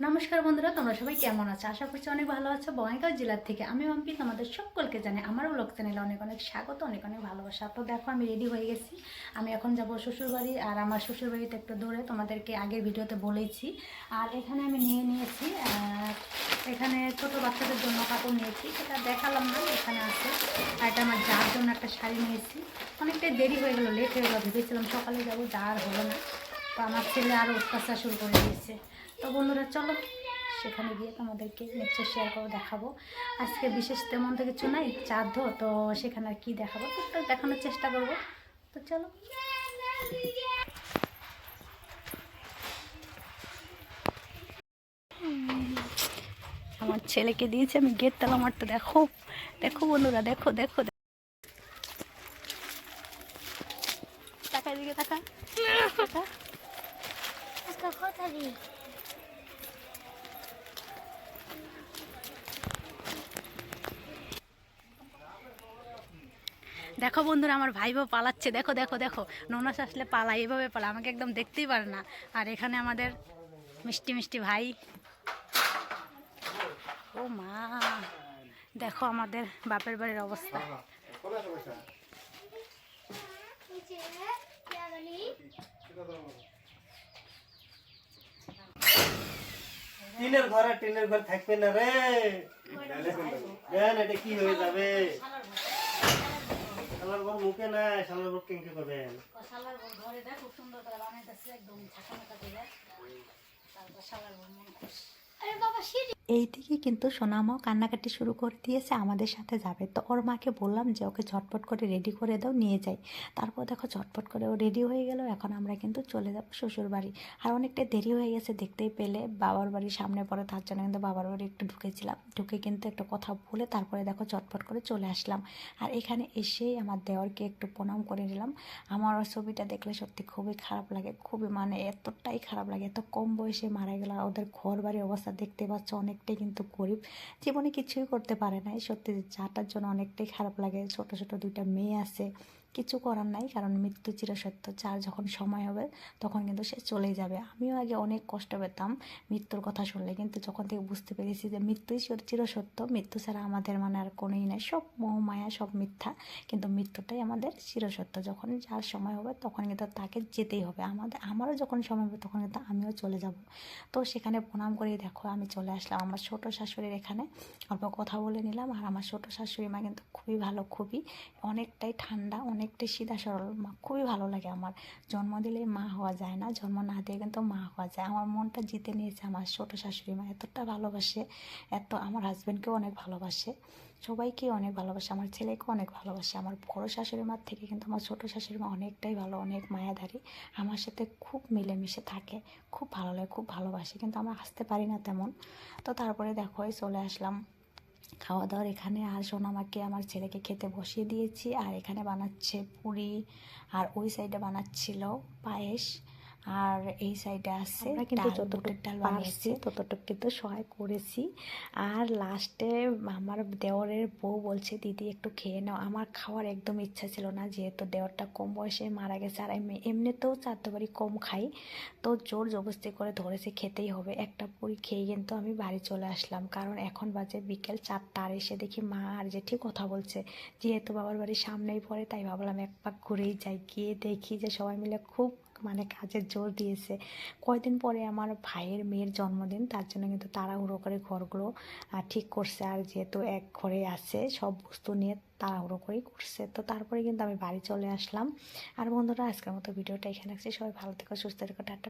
নমস্কার বন্ধুরা, তোমরা সবাই কেমন আছো? আশা করছি অনেক ভালো আছো। বঙ্গাইগাঁও জেলার থেকে আমি মাম্পি তোমাদের সকলকে জানি আমারও লোক চ্যানেলে অনেক অনেক স্বাগত, অনেক অনেক ভালোবাসা। তো দেখো, আমি রেডি হয়ে গেছি। আমি এখন যাব শ্বশুরবাড়ি আর আমার শ্বশুরবাড়িতে একটু দূরে তোমাদেরকে আগের ভিডিওতে বলেছি। আর এখানে আমি নিয়ে নিয়েছি এখানে ছোট বাচ্চাদের জন্য কাপড় নিয়েছি। সেটা দেখালাম না, এখানে আছে। আর এটা আমার যার জন্য একটা শাড়ি নিয়েছি। অনেকটাই দেরি হয়ে গেলো লেট হয়ে গেলো, ভেবেছিলাম সকালে যাব যা আর হলো না। তো আমার ছেলে আরও অত্যাচার শুরু করে দিয়েছে। তো বন্ধুরা, চলো সেখানে গিয়ে তোমাদেরকে নেক্সট শেয়ার করে দেখাবো। আজকে বিশেষ তেমন তো কিছু নাই, চাঁদ তো সেখানে আর কী দেখাবো? তো দেখানোর চেষ্টা করব। তো চলো। আমার ছেলেকে দিয়েছি, আমি গেট তালা মারতে, দেখো। দেখো বন্ধুরা, দেখো দেখো টাকা দিকে টাকা টাকা দেখো বন্ধুরা আমার ভাই বউ পালাচ্ছে। দেখো দেখো দেখো। ননাস আসলে পালা এভাবে পালা আমাকে একদম দেখতেই পারে না। আর এখানে আমাদের মিষ্টি মিষ্টি ভাই। ও মা দেখো আমাদের বাপের বাড়ির অবস্থা। টিনের ঘরে টিনের ঘর থাকবে না রে। এটা কি হয়ে যাবে? মুখে না শালার ঘর কেঙ্কে করবেন শালার ঘরে দেখ খুব সুন্দর করে বানাইতেছে, একদম ছাকা মাথা করে। তারপর শালার ঘর মন খুশি। এই দিকে কিন্তু সোনামাও কান্নাকাটি শুরু করে দিয়েছে, আমাদের সাথে যাবে। তো ওর মাকে বললাম যে, ওকে ঝটপট করে রেডি করে দাও, নিয়ে যাই। তারপর দেখো ঝটপট করে ও রেডি হয়ে গেল, এখন আমরা কিন্তু চলে যাব শ্বশুর বাড়ি। আর অনেকটা দেরি হয়ে গেছে দেখতেই পেলে, বাবার বাড়ির সামনে পরে তার জন্য কিন্তু বাবার বাড়ি একটু ঢুকেছিলাম। ঢুকে কিন্তু একটা কথা বলে তারপরে দেখো চটপট করে চলে আসলাম। আর এখানে এসেই আমার দেওয়ারকে একটু প্রণাম করে নিলাম। আমার ছবিটা দেখলে সত্যি খুবই খারাপ লাগে, খুবই মানে এতটাই খারাপ লাগে। এত কম বয়সে মারা গেল, আর ওদের ঘর বাড়ির অবস্থা দেখতে পাচ্ছ, অনেকটাই কিন্তু গরিব। জীবনে কিছুই করতে পারে না এই সত্যি যাটার জন্য অনেকটাই খারাপ লাগে। ছোট ছোট দুইটা মেয়ে আছে। কিছু করার নাই, কারণ মৃত্যু চিরসত্য। যার যখন সময় হবে, তখন কিন্তু সে চলেই যাবে। আমিও আগে অনেক কষ্ট পেতাম মৃত্যুর কথা শুনলে, কিন্তু যখন থেকে বুঝতে পেরেছি যে মৃত্যুই চির- চিরসত্য, মৃত্যু ছাড়া আমাদের মানে আর কোনোই নাই। সব মোহমায়া সব মিথ্যা, কিন্তু মৃত্যুটাই আমাদের চিরসত্য। যখন যার সময় হবে, তখন কিন্তু তাকে যেতেই হবে। আমাদের, আমারও যখন সময় হবে, তখন কিন্তু আমিও চলে যাব। তো সেখানে প্রণাম করে দেখো, আমি চলে আসলাম। আমার ছোট শাশুড়ির এখানে অল্প কথা বলে নিলাম। আর আমার ছোট শাশুড়ি মা কিন্তু খুবই ভালো, খুবই। অনেকটাই ঠান্ডা অনেকটাই সিধা সরল মা, খুবই ভালো লাগে আমার। জন্ম দিলে মা হওয়া যায় না, জন্ম না দিয়ে কিন্তু মা হওয়া যায়। আমার মনটা জিতে নিয়েছে আমার ছোট শাশুড়ি মা, এতটা ভালোবাসে, এত আমার হাজব্যান্ডকেও অনেক ভালোবাসে সবাইকে অনেক ভালোবাসে, আমার ছেলেকেও অনেক ভালোবাসে। আমার বড় শাশুড়ি মার থেকে কিন্তু আমার ছোট শাশুড়ি মা অনেকটাই ভালো, অনেক মায়াধারী। আমার সাথে খুব মিলেমিশে থাকে, খুব ভালো লাগে, খুব ভালোবাসে, কিন্তু আমরা আসতে পারি না তেমন। তো তারপরে দেখো চলে আসলাম খাওয়া দাওয়ার এখানে আর সোনামাকে আমার ছেলেকে খেতে বসিয়ে দিয়েছি। আর এখানে বানাচ্ছে পুরি, আর ওই সাইডে বানাচ্ছিল পায়েস। আর এই সাইডে আছে আমরা কিন্তু যতটুকু ডাল পারছি বানিয়েছি। ততটুকু কিন্তু সহায় করেছি। আর লাস্টে আমার দেওরের বউ বলছে দিদি একটু খেয়ে নাও। আমার খাওয়ার একদম ইচ্ছা ছিল না যেহেতু দেওরটা কম বয়সে মারা গেছে আর আমি এমনিতেও চারটাবারই কম খাই তো জোর জবরদস্তি করে ধরেছে খেতেই হবে। একটা পুরি খেয়ে কিন্তু আমি বাড়ি চলে আসলাম কারণ এখন বাজে বিকেল চারটা আর এসে দেখি মা আর জেঠি কথা বলছে। যেহেতু বাবার বাড়ির সামনেই পড়ে তাই ভাবলাম এক পাক ঘুরেই যাই গিয়ে দেখি যে সবাই মিলে খুব মানে কাজের জোর দিয়েছে। কয়দিন পরে আমার ভাইয়ের মেয়ের জন্মদিন, তার জন্য কিন্তু তাড়াহুড়ো করে ঘরগুলো ঠিক করছে। আর যেহেতু এক ঘরে আছে, সব বস্তু নিয়ে তাড়াহুড়ো করেই করছে। তো তারপরে কিন্তু আমি বাড়ি চলে আসলাম। আর বন্ধুরা, আজকের মতো ভিডিওটা এখানে আসছি সবাই ভালো থেকো, সুস্থ থেকো, টাটা।